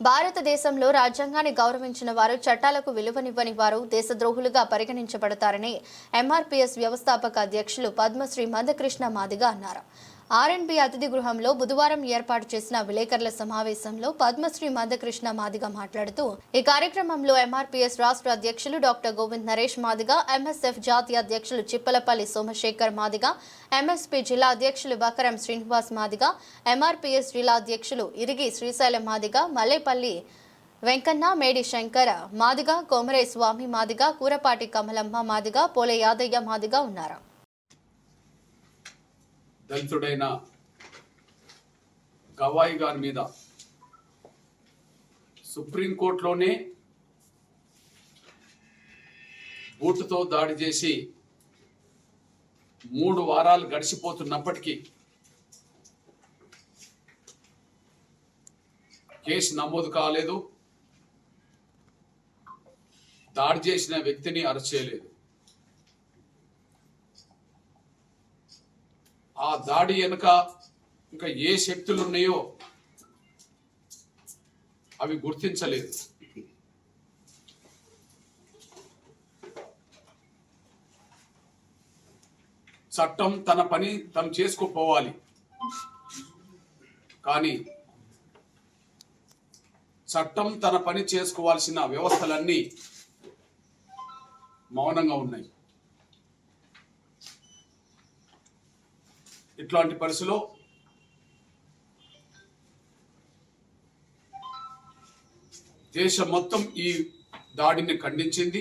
భారతదేశంలో రాజ్యాంగాన్ని గౌరవించిన వారు చట్టాలకు విలువనివ్వని వారు దేశద్రోహులుగా పరిగణించబడతారని ఎంఆర్పీఎస్ వ్యవస్థాపక అధ్యక్షులు పద్మశ్రీ మందకృష్ణ మాదిగ అన్నారు. ఆర్ఎన్బి అతిథి గృహంలో బుధవారం ఏర్పాటు చేసిన విలేకరుల సమావేశంలో పద్మశ్రీ మందకృష్ణ మాదిగ మాట్లాడుతూ ఈ కార్యక్రమంలో ఎంఆర్పీఎస్ రాష్ట్ర అధ్యక్షులు డాక్టర్ గోవింద్ నరేష్ మాదిగ ఎంఎస్ఎఫ్ జాతీయ అధ్యక్షులు చిప్పలపల్లి సోమశేఖర్ మాదిగ ఎంఎస్పీ జిల్లా అధ్యక్షులు బకరం శ్రీనివాస్ మాదిగ ఎంఆర్పీఎస్ జిల్లా అధ్యక్షులు ఇరిగి శ్రీశైలం మాదిగ మల్లేపల్లి వెంకన్న మేడి శంకర మాదిగ కోమరే స్వామి మాదిగ కూరపాటి కమలమ్మ మాదిగ పోలే యాదయ్య మాదిగ ఉన్నారు. దళితుడైన గవాయి గారి మీద సుప్రీంకోర్టులోనే బూటుతో దాడి చేసి మూడు వారాలు గడిచిపోతున్నప్పటికీ కేసు నమోదు కాలేదు. దాడి చేసిన వ్యక్తిని అరెస్ట్ చేయలేదు. దాడి వెనుక ఇంకా ఏ శక్తులు ఉన్నాయో అవి గుర్తించలేదు. చట్టం తన పని తను చేసుకోపోవాలి. కానీ చట్టం తన పని చేసుకోవాల్సిన వ్యవస్థలన్నీ మౌనంగా ఉన్నాయి. ఇట్లాంటి పరిస్థితిలో దేశం మొత్తం ఈ దాడిని ఖండించింది.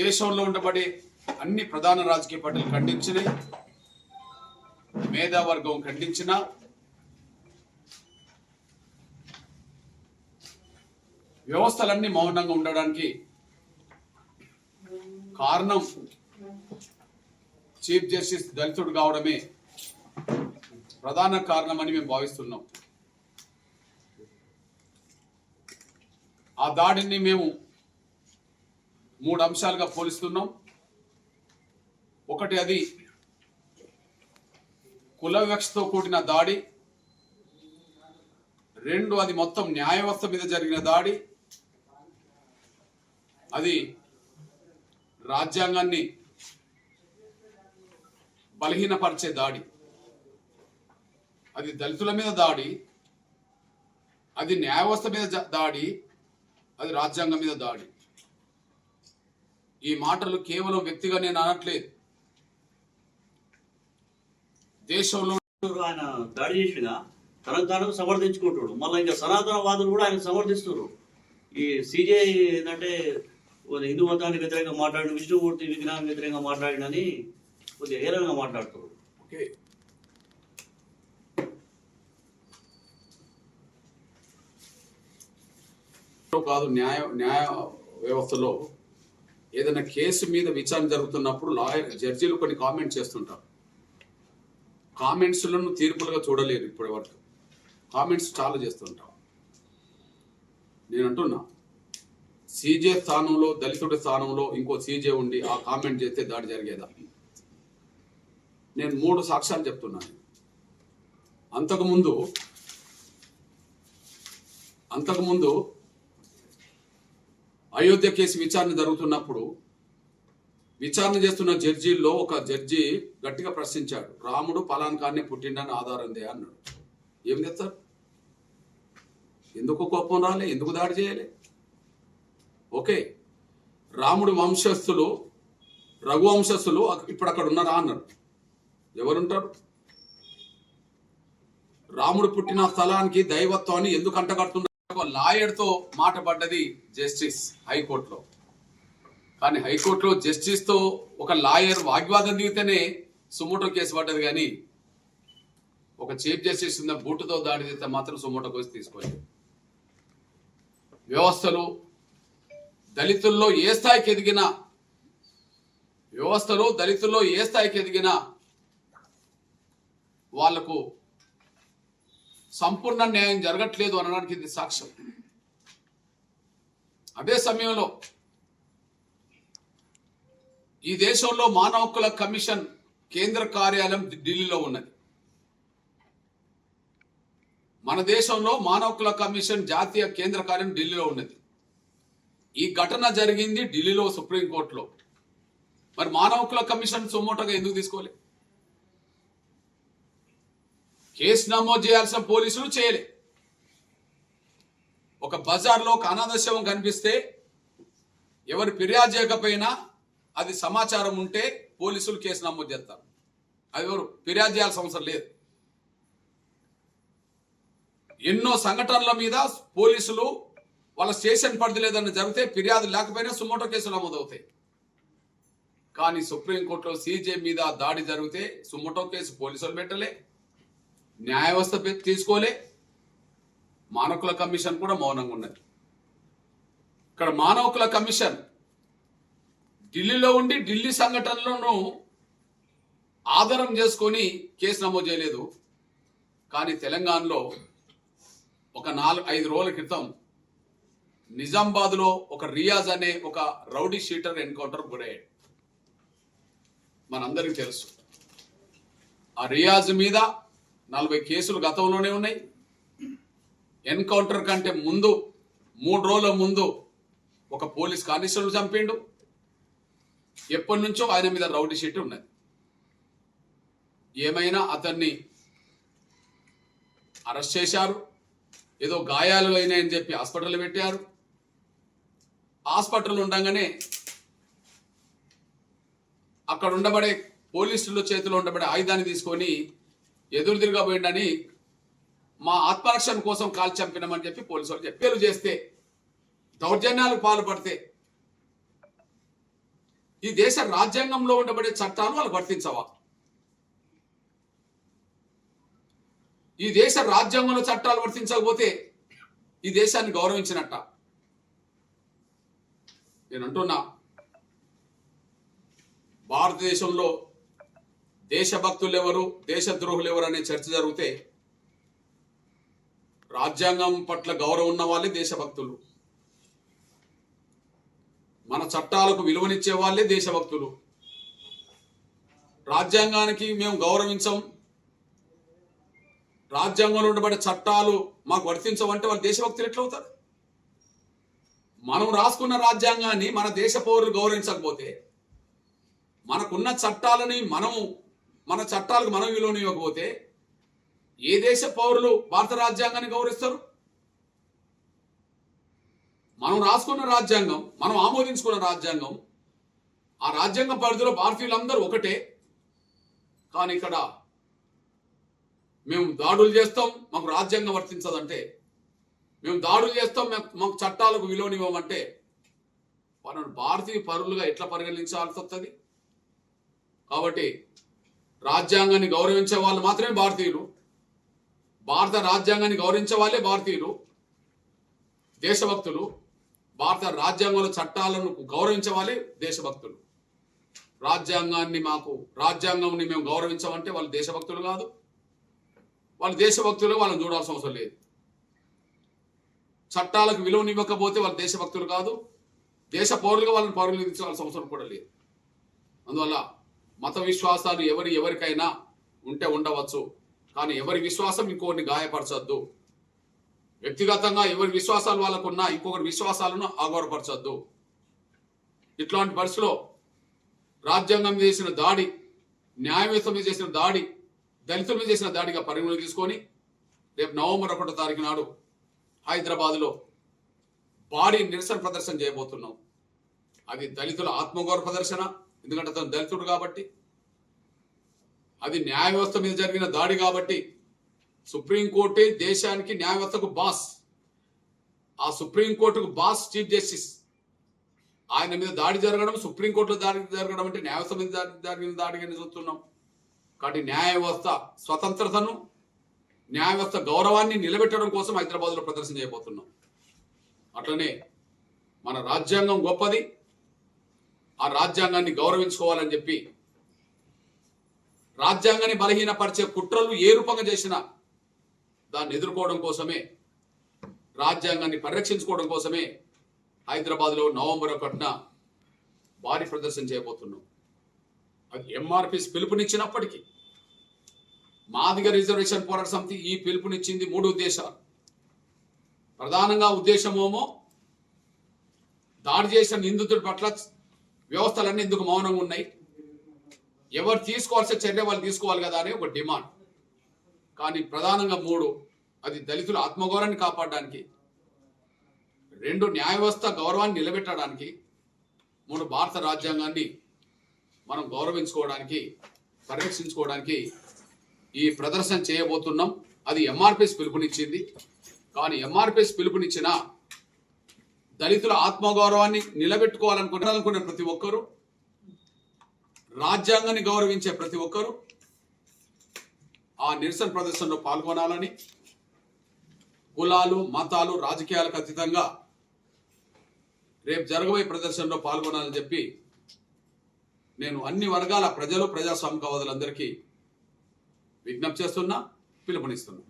దేశంలో ఉండబడే అన్ని ప్రధాన రాజకీయ పార్టీలు ఖండించినాయి మేధావర్గం ఖండించిన వ్యవస్థలన్నీ మౌనంగా ఉండడానికి కారణం చీఫ్ జస్టిస్ దళితుడు కావడమే ప్రధాన కారణమని మేము భావిస్తున్నాం. ఆ దాడిని మేము మూడు అంశాలుగా పోలిస్తున్నాం. ఒకటి అది కుల వివక్షతో కూడిన దాడి. రెండు అది మొత్తం న్యాయవ్యవస్థ మీద జరిగిన దాడి. అది రాజ్యాంగాన్ని బలహీనపరిచే దాడి. అది దళితుల మీద దాడి. అది న్యాయ వ్యవస్థ మీద దాడి. అది రాజ్యాంగం మీద దాడి. ఈ మాటలు కేవలం వ్యక్తిగా నేను అనట్లేదు. దేశంలో ఆయన దాడి చేసిన తనకు తాను సమర్థించుకుంటాడు మళ్ళీ ఇంకా సనాతన వాదులు కూడా ఆయన సమర్థిస్తున్నారు. ఈ సిజే ఏంటంటే హిందూ మతానికి వ్యతిరేకంగా మాట్లాడిన విష్ణుమూర్తి విజ్ఞానం వ్యతిరేకంగా మాట్లాడినని కొద్దిగా హేళనగా మాట్లాడుతారు ఓకే. కాదు న్యాయ న్యాయ వ్యవస్థలో ఏదైనా కేసు మీద విచారణ జరుగుతున్నప్పుడు లాయర్ జడ్జీలు కొన్ని కామెంట్ చేస్తుంటారు. కామెంట్స్లను తీర్పులుగా చూడలేరు ఇప్పటి వరకు. కామెంట్స్ చాలా చేస్తుంటాం నేను అంటున్నా సీజే స్థానంలో దళితుడి స్థానంలో ఇంకో సీజే ఉండి ఆ కామెంట్ చేస్తే దాడి జరిగేదా? నేను మూడు సాక్ష్యాలు చెప్తున్నాను. అంతకుముందు అంతకుముందు అయోధ్య కేసు విచారణ జరుగుతున్నప్పుడు విచారణ చేస్తున్న జడ్జీల్లో ఒక జడ్జి గట్టిగా ప్రశ్నించాడు. రాముడు పలాన్కాన్ని పుట్టిండని ఆధారందే అన్నాడు. ఏం చెప్తారు ఎందుకు కోపం రాలే? ఎందుకు దాడి చేయలే? ఓకే. రాముడు వంశస్థులు రఘువంశస్థులు ఇప్పుడు అక్కడ ఉన్నారా? అన్నారు. ఎవరుంటారు? రాముడు పుట్టిన స్థలానికి దైవత్వాన్ని ఎందుకు అంటగడుతున్నారు? లాయర్తో మాట పడ్డది జస్టిస్ హైకోర్టులో. కానీ హైకోర్టులో జస్టిస్తో ఒక లాయర్ వాగ్వాదం దిగితేనే సుమోటో కేసు పడ్డది కానీ ఒక చీఫ్ జస్టిస్ ఉన్న బూటుతో దాడి చేస్తే మాత్రం సుమోటో కేసు తీసుకోలేదు. వ్యవస్థలు దళితుల్లో ఏ స్థాయికి ఎదిగినా వ్యవస్థలో దళితుల్లో ఏ స్థాయికి ఎదిగినా వాళ్ళకు సంపూర్ణ న్యాయం జరగట్లేదు అనడానికి ఇది సాక్ష్యం. అదే సమయంలో ఈ దేశంలో మానవ హక్కుల కమిషన్ కేంద్ర కార్యాలయం ఢిల్లీలో ఉన్నది. మన దేశంలో మానవ హక్కుల కమిషన్ జాతీయ కేంద్ర కార్యం ఢిల్లీలో ఉన్నది. ఈ ఘటన జరిగింది ఢిల్లీలో సుప్రీంకోర్టులో మరి మానవ హక్కుల కమిషన్ సొమ్మోటగా ఎందుకు తీసుకోవాలి కేసు నమోదు చేయాల్సిన పోలీసులు చేయలే. ఒక బజార్లో ఒక అనాథ శవం కనిపిస్తే ఎవరు ఫిర్యాదు చేయకపోయినా అది సమాచారం ఉంటే పోలీసులు కేసు నమోదు చేస్తారు. అది ఎవరు? ఫిర్యాదు చేయాల్సిన అవసరం లేదు. ఎన్నో సంఘటనల మీద పోలీసులు వాళ్ళ స్టేషన్ పరిధి జరిగితే ఫిర్యాదు లేకపోయినా సుమోటో కేసులు నమోదవుతాయి. కానీ సుప్రీంకోర్టులో సీజే మీద దాడి జరిగితే సుమోటో కేసు పోలీసులు పెట్టలే. న్యాయ వ్యవస్థ తీసుకోలే. మానవకుల కమిషన్ కూడా మౌనంగా ఉన్నది. ఇక్కడ మానవకుల కమిషన్ ఢిల్లీలో ఉండి ఢిల్లీ సంఘటనలను ఆధారం చేసుకొని కేసు నమోదు చేయలేదు. కానీ తెలంగాణలో ఒక నాలుగు ఐదు రోజుల క్రితం నిజామాబాద్లో ఒక రియాజ్ అనే ఒక రౌడీ షీటర్ ఎన్కౌంటర్ గురయ్యాడు మనందరికీ తెలుసు. ఆ రియాజ్ మీద నలభై కేసులు గతంలోనే ఉన్నాయి. ఎన్కౌంటర్ కంటే ముందు మూడు రోజుల ముందు ఒక పోలీస్ కానిస్టేబుల్ చంపిండు. ఎప్పటి నుంచో ఆయన మీద రౌడీ షీట్ ఉన్నది. ఏమైనా అతన్ని అరెస్ట్ చేశారు ఏదో గాయాలు అయినాయని చెప్పి హాస్పిటల్ పెట్టారు. హాస్పిటల్ ఉండగానే అక్కడ ఉండబడే పోలీసుల చేతిలో ఉండబడే ఆయుధాన్ని తీసుకొని ఎదురు తిరగబోయిండని మా ఆత్మరక్షణ కోసం కాల్ చంపినామని చెప్పి పోలీసు వాళ్ళు చేస్తే దౌర్జన్యాలకు పాల్పడితే ఈ దేశ రాజ్యాంగంలో ఉండబడే చట్టాలు వాళ్ళు వర్తించవా? ఈ దేశ రాజ్యాంగంలో చట్టాలు వర్తించకపోతే ఈ దేశాన్ని గౌరవించినట్ట? నేను అంటున్నా భారతదేశంలో దేశభక్తులు ఎవరు దేశద్రోహులు ఎవరు అనే చర్చ జరిగితే రాజ్యాంగం పట్ల గౌరవం ఉన్న వాళ్ళే దేశభక్తులు. మన చట్టాలకు విలువనిచ్చే వాళ్ళే దేశభక్తులు. రాజ్యాంగానికి మేము గౌరవించం. రాజ్యాంగంలో ఉండబడే చట్టాలు మాకు వర్తించవంటే వాళ్ళు దేశభక్తులు ఎట్లవుతారు? మనం రాసుకున్న రాజ్యాంగాన్ని మన దేశ పౌరులు గౌరవించకపోతే మనకున్న చట్టాలని మనము మన చట్టాలకు మనం విలువనివ్వకపోతే ఏ దేశ పౌరులు భారత రాజ్యాంగాన్ని గౌరవిస్తారు? మనం రాసుకున్న రాజ్యాంగం మనం ఆమోదించుకున్న రాజ్యాంగం ఆ రాజ్యాంగం పరిధిలో భారతీయులందరూ ఒకటే. కానీ ఇక్కడ మేము దాడులు చేస్తాం మాకు రాజ్యాంగం వర్తించదంటే మేము దాడులు చేస్తాం మాకు- చట్టాలకు విలువనివ్వమంటే మనం భారతీయ పౌరులుగా ఎట్లా పరిగణించాల్సి వస్తుంది? కాబట్టి రాజ్యాంగాన్ని గౌరవించే వాళ్ళు మాత్రమే భారతీయులు. భారత రాజ్యాంగాన్ని గౌరవించే వాళ్ళే భారతీయులు. దేశభక్తులు. భారత రాజ్యాంగంలో చట్టాలను గౌరవించే వాళ్ళే దేశభక్తులు. రాజ్యాంగాన్ని మాకు రాజ్యాంగంని మేము గౌరవించమంటే వాళ్ళు దేశభక్తులు కాదు. వాళ్ళు దేశభక్తులు వాళ్ళని చూడాల్సిన అవసరం లేదు. చట్టాలకు విలువనివ్వకపోతే వాళ్ళు దేశభక్తులు కాదు. దేశ పౌరులుగా వాళ్ళని పౌరులు విధించాల్సిన అవసరం కూడా లేదు. అందువల్ల మత విశ్వాసాలు ఎవరి ఎవరికైనా ఉంటే ఉండవచ్చు. కానీ ఎవరి విశ్వాసం ఇంకొకరిని గాయపరచొద్దు. వ్యక్తిగతంగా ఎవరి విశ్వాసాలు వాళ్ళకున్నా ఇంకొకరి విశ్వాసాలను ఆగౌరపరచొద్దు. ఇట్లాంటి పరిస్థితిలో రాజ్యాంగం మీద చేసిన దాడి న్యాయవ్యవస్థ మీద చేసిన దాడి దళితుల మీద చేసిన దాడిగా పరిగణలో తీసుకొని రేపు నవంబర్ ఒకటో తారీఖు నాడు హైదరాబాద్లో భారీ నిరసన ప్రదర్శన చేయబోతున్నాం. అది దళితుల ఆత్మగౌరవ ప్రదర్శన ఎందుకంటే అతను దళితుడు కాబట్టి అది న్యాయ వ్యవస్థ మీద జరిగిన దాడి కాబట్టి సుప్రీంకోర్టే దేశానికి న్యాయ వ్యవస్థకు బాస్. ఆ సుప్రీంకోర్టుకు బాస్ చీఫ్ జస్టిస్. ఆయన మీద దాడి జరగడం సుప్రీంకోర్టులో దాడి జరగడం అంటే న్యాయ వ్యవస్థ మీద దాడి జరిగిన దాడిగానే చూస్తున్నాం. కాబట్టి న్యాయ వ్యవస్థ స్వతంత్రతను న్యాయ వ్యవస్థ గౌరవాన్ని నిలబెట్టడం కోసం హైదరాబాద్లో ప్రదర్శన చేయబోతున్నాం. అట్లనే మన రాజ్యాంగం గొప్పది. ఆ రాజ్యాంగాన్ని గౌరవించుకోవాలని చెప్పి రాజ్యాంగాన్ని బలహీనపరిచే కుట్రలు ఏ రూపంగా చేసినా దాన్ని ఎదుర్కోవడం కోసమే రాజ్యాంగాన్ని పరిరక్షించుకోవడం కోసమే హైదరాబాద్లో నవంబర్ ఒకటిన భారీ ప్రదర్శన చేయబోతున్నాం. అది ఎంఆర్పిస్ పిలుపునిచ్చినప్పటికీ మాదిగ రిజర్వేషన్ పోరాట సమితి ఈ పిలుపునిచ్చింది మూడు ఉద్దేశాలు. ప్రధానంగా ఉద్దేశమేమో దాడి చేసిన నిందితుడి పట్ల వ్యవస్థలన్నీ ఎందుకు మౌనంగా ఉన్నాయి? ఎవరు తీసుకోవాల్సిన చర్య వాళ్ళు తీసుకోవాలి కదా అని ఒక డిమాండ్. కానీ ప్రధానంగా మూడు అది దళితుల ఆత్మగౌరవాన్ని కాపాడడానికి రెండు న్యాయ వ్యవస్థ గౌరవాన్ని నిలబెట్టడానికి మూడు భారత రాజ్యాంగాన్ని మనం గౌరవించుకోవడానికి పరిరక్షించుకోవడానికి ఈ ప్రదర్శన చేయబోతున్నాం. అది ఎంఆర్పిఎస్ పిలుపునిచ్చింది. కానీ ఎంఆర్పిఎస్ పిలుపునిచ్చిన దళితుల ఆత్మగౌరవాన్ని నిలబెట్టుకోవాలనుకున్నారనుకునే ప్రతి ఒక్కరూ రాజ్యాంగాన్ని గౌరవించే ప్రతి ఒక్కరూ ఆ నిరసన ప్రదర్శనలో పాల్గొనాలని కులాలు మతాలు రాజకీయాలకు అతీతంగా రేపు జరగబోయే ప్రదర్శనలో పాల్గొనాలని చెప్పి నేను అన్ని వర్గాల ప్రజలు ప్రజాస్వామికవాదులందరికీ విజ్ఞప్తి చేస్తున్నా పిలుపునిస్తున్నా.